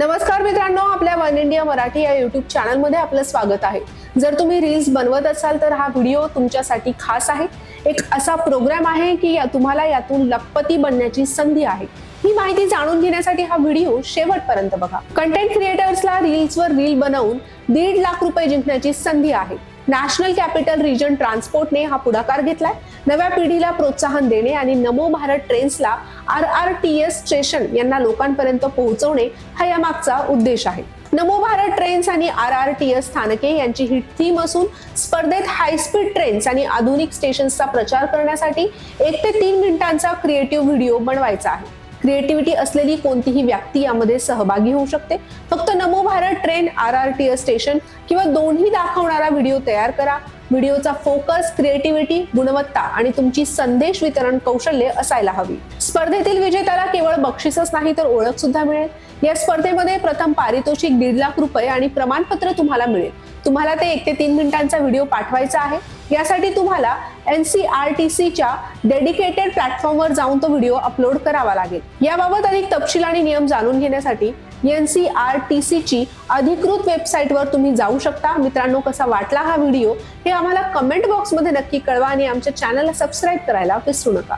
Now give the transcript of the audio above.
नमस्कार मित्रांनो आपल्या वन इंडिया मराठी या युट्यूब चॅनलमध्ये आपलं स्वागत आहे. जर तुम्ही रील्स बनवत असाल तर हा व्हिडिओ तुमच्यासाठी खास आहे. एक असा प्रोग्राम आहे की या- तुम्हाला यातून लखपती बनण्याची संधी आहे. ही माहिती जाणून घेण्यासाठी हा व्हिडिओ शेवटपर्यंत बघा. कंटेंट क्रिएटर्सला रील्सवर रील बनवून दीड लाख रुपये जिंकण्याची संधी आहे. नॅशनल कॅपिटल रिजन ट्रान्सपोर्टने हा पुढाकार घेतलाय. नव्या पिढीला प्रोत्साहन देणे आणि Namo Bharat ट्रेन्सला R R T S station यांना लोकांपर्यंत पोहोचवणे हा यामागचा उद्देश आहे. नमो भारत ट्रेन्स आणि आर आर टी एस स्थानके यांची ही थीम असून स्पर्धेत हायस्पीड ट्रेन्स आणि आधुनिक स्टेशन्सचा प्रचार करण्यासाठी एक ते तीन मिनिटांचा क्रिएटिव्ह व्हिडिओ बनवायचा आहे. क्रिएटिव्हिटी असलेली कोणतीही व्यक्ती यामध्ये सहभागी होऊ शकते. फक्त Namo Bharat train R R T S station किंवा दोन्ही दाखवणारा व्हिडिओ तयार करा. व्हिडिओचा फोकस क्रिएटिव्हिटी गुणवत्ता आणि तुमची संदेश वितरण कौशल्य असायला हवी. स्पर्धेतील विजेत्याला केवळ बक्षीसच नाही तर ओळख सुद्धा मिळेल. या स्पर्धेमध्ये प्रथम पारितोषिक दीड लाख रुपये आणि प्रमाणपत्र तुम्हाला मिळेल. तुम्हाला ते एक ते तीन मिनिटांचा व्हिडिओ पाठवायचा आहे. यासाठी तुम्हाला एन सी आर टी सीच्या डेडिकेटेड प्लॅटफॉर्मवर जाऊन तो व्हिडिओ अपलोड करावा लागेल. याबाबत अधिक तपशील आणि नियम जाणून घेण्यासाठी एन सी आर टी सीची अधिकृत वेबसाईटवर तुम्ही जाऊ शकता. मित्रांनो कसा वाटला हा व्हिडिओ हे आम्हाला कमेंट बॉक्समध्ये नक्की कळवा आणि आमच्या चॅनलला सबस्क्राईब करायला विसरू नका.